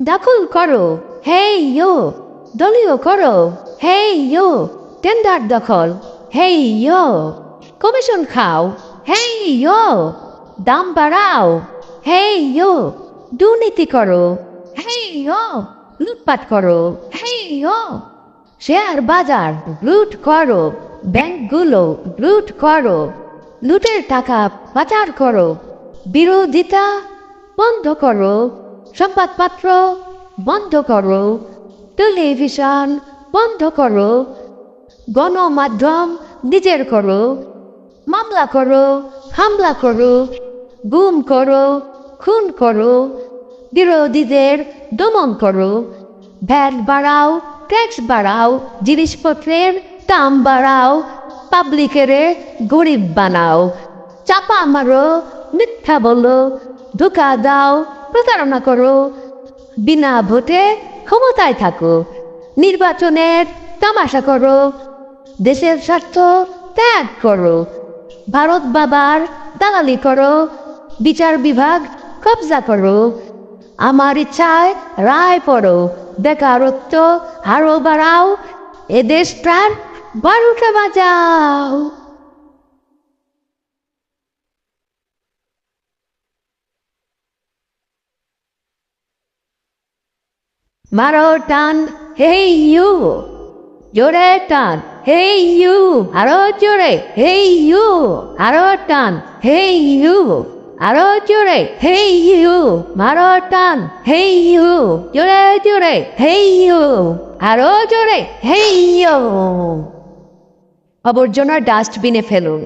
দখল করো হে ইয়ো, দলীয় করো হে ইয়ো, টেন্ডার দখল হে ইয়ো, কমিশন খাও হে ইয়ো, দাম বাড়াও হে ইয়ো, দুর্নীতি করো হে ইয়ো, লুটপাট করো হে ইয়ো, শেয়ার বাজার লুট করো, ব্যাংকগুলো লুট করো, লুটের টাকা পাচার করো, বিরোধিতা বন্ধ করো। সংবাদপত্র বন্ধ করো টেলিভিশন বন্ধ করো, গণমাধ্যম নিজের করো, মামলা করো, হামলা করো, গুম করো, খুন করো, বিরোধীদের দমন করো, ভ্যাট বাড়াও, ট্যাক্স বাড়াও, জিনিসপত্রের দাম বাড়াও, পাবলিকের গরিব বানাও, চাপা মারো, মিথ্যা বলো, ধোকা দাও প্রতারণা করো। বিনা ভোটে ক্ষমতায় থাকো। নির্বাচনের তামাশা করো। দেশের স্বার্থ ত্যাগ করো। ভারত বাবার দালালি করো। বিচার বিভাগ কবজা করো। আমার ইচ্ছায় রায় পড়ো। বেকারত্ব আরও বাড়াও। এ দেশটার বারোটা বাজাও। মারো টান হে ইউ জোরে টান হে ইউ আরও জোরে হে ইউ আরও টান হে ইউ আরও জোরে হে ইউ মারো টান হে ইউ জোরে জোরে হে ইউ আরও জোরে হে ইউ আবর্জনা ডাস্টবিনে ফেলুন